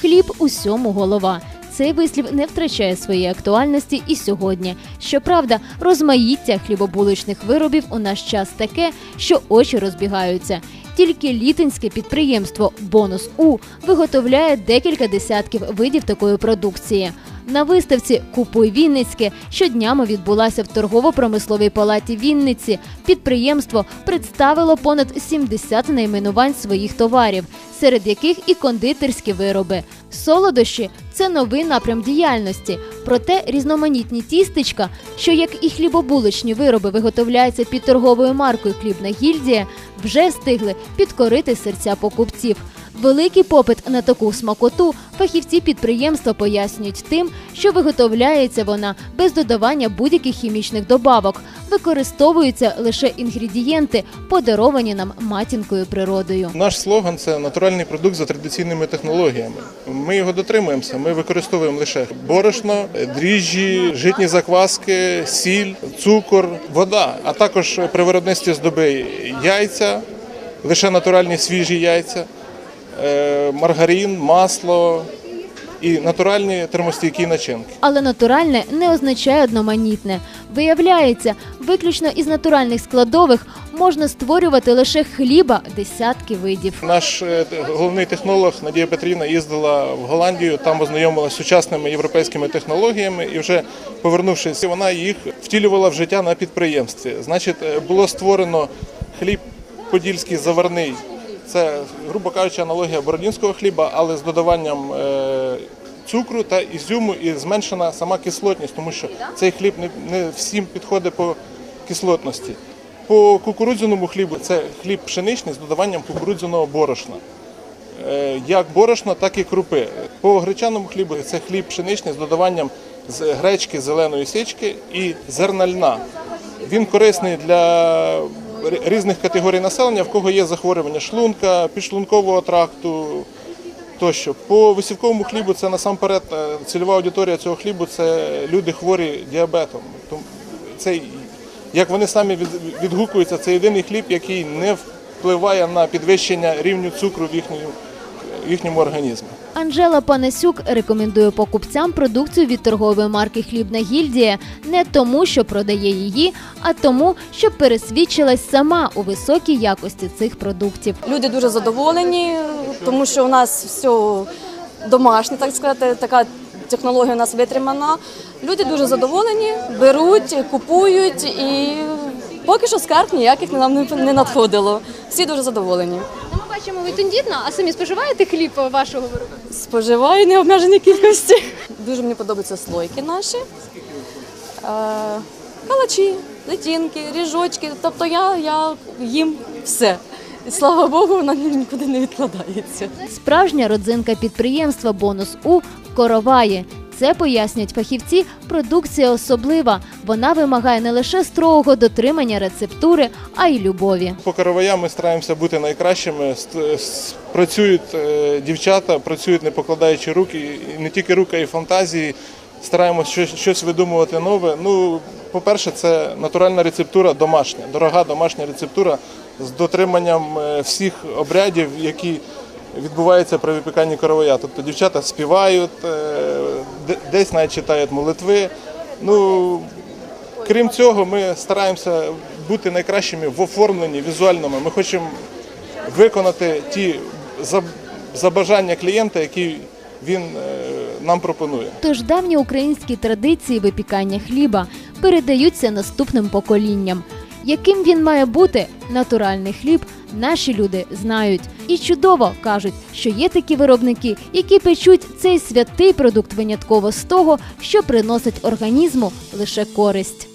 Хліб усьому голова. Цей вислів не втрачає своєї актуальності і сьогодні. Щоправда, розмаїття хлібобуличних виробів у наш час таке, що очі розбігаються. Тільки літинське підприємство Бонус У виготовляє декілька десятків видів такої продукції. На виставці Купуй Вінницьке, що днями відбулася в торгово-промисловій палаті Вінниці. Підприємство представило понад 70 найменувань своїх товарів, серед яких і кондитерські вироби. Солодощі це новий напрям діяльності. Проте різноманітні тістечка, що як і хлібобуличні вироби виготовляються під торговою маркою Хлібна гільдія, вже встигли підкорити серця покупців. Великий попит на таку смакоту фахівці підприємства пояснюють тим, що виготовляється вона без додавання будь-яких хімічних добавок, використовуються лише інгредієнти, подаровані нам матінкою природою. Наш слоган це натуральний продукт за традиційними технологіями. Ми його дотримуємося. Ми використовуємо лише борошно, дріжджі, житні закваски, сіль, цукор, вода, а також при виробництві здоби яйця, лише натуральні свіжі яйця, маргарин, масло і натуральні термостійкі начинки. Але натуральне не означає одноманітне. Виявляється, виключно із натуральних складових можна створювати лише хліба десятки видів. Наш е, головний технолог Надія Петрівна їздила в Голландію, там ознайомилася з сучасними європейськими технологіями, і вже повернувшись, вона їх втілювала в життя на підприємстві. Значить, е, було створено хліб подільський заварний. Це, грубо кажучи, аналогія бородінського хліба, але з додаванням е, цукру та ізюму і зменшена сама кислотність, тому що цей хліб не, всім підходить по кислотності. По кукурудзяному хлібу це хліб пшеничний з додаванням кукурудзяного борошна. Е, Як борошна, так і крупи. По гречаному хлібу це хліб пшеничний з додаванням з гречки зеленої січки і зерна льна. Він корисний для різних категорій населення, в кого є захворювання шлунка, підшлункового тракту тощо. По висівковому хлібу це насамперед е, цільова аудиторія цього хлібу це люди хворі діабетом. Цей, як вони самі відгукуються, це єдиний хліб, який не впливає на підвищення рівню цукру в їхньому організмі. Анжела Панасюк рекомендує покупцям продукцію від торгової марки Хлібна гільдія не тому, що продає її, а тому, щоб пересвідчилась сама у високій якості цих продуктів. Люди дуже задоволені, тому що у нас все домашнє, так сказати, така технологія у нас витримана. Люди дуже задоволені, беруть, купують і поки що скарг ніяких нам не надходило. Всі дуже задоволені. Бачимо, ви тендітно, а самі споживаєте хліб вашого виробу? Споживаю необмежені кількості. Дуже мені подобаються слойки наші, е, калачі, летінки, ріжочки. Тобто я, я їм все. І слава Богу, вона нікуди не відкладається. Справжня родзинка підприємства Бонус У короває. Це пояснюють фахівці. Продукція особлива. Вона вимагає не лише строгого дотримання рецептури, а й любові. По караваям ми стараємося бути найкращими. Працюють е, дівчата, працюють не покладаючи руки, не тільки руки, а й фантазії. Стараємося щось, видумувати нове. Ну, по-перше, це натуральна рецептура домашня, дорога домашня рецептура з дотриманням е, всіх обрядів, які відбуваються при випіканні коровая. Тобто дівчата співають, е, десь навіть читають молитви. Ну, Крім цього, ми стараємося бути найкращими в оформленні візуальному. Ми хочемо виконати ті за- забажання клієнта, які він е, нам пропонує. Тож давні українські традиції випікання хліба передаються наступним поколінням. Яким він має бути, натуральний хліб, наші люди знають. І чудово кажуть, що є такі виробники, які печуть цей святий продукт винятково з того, що приносить організму лише користь.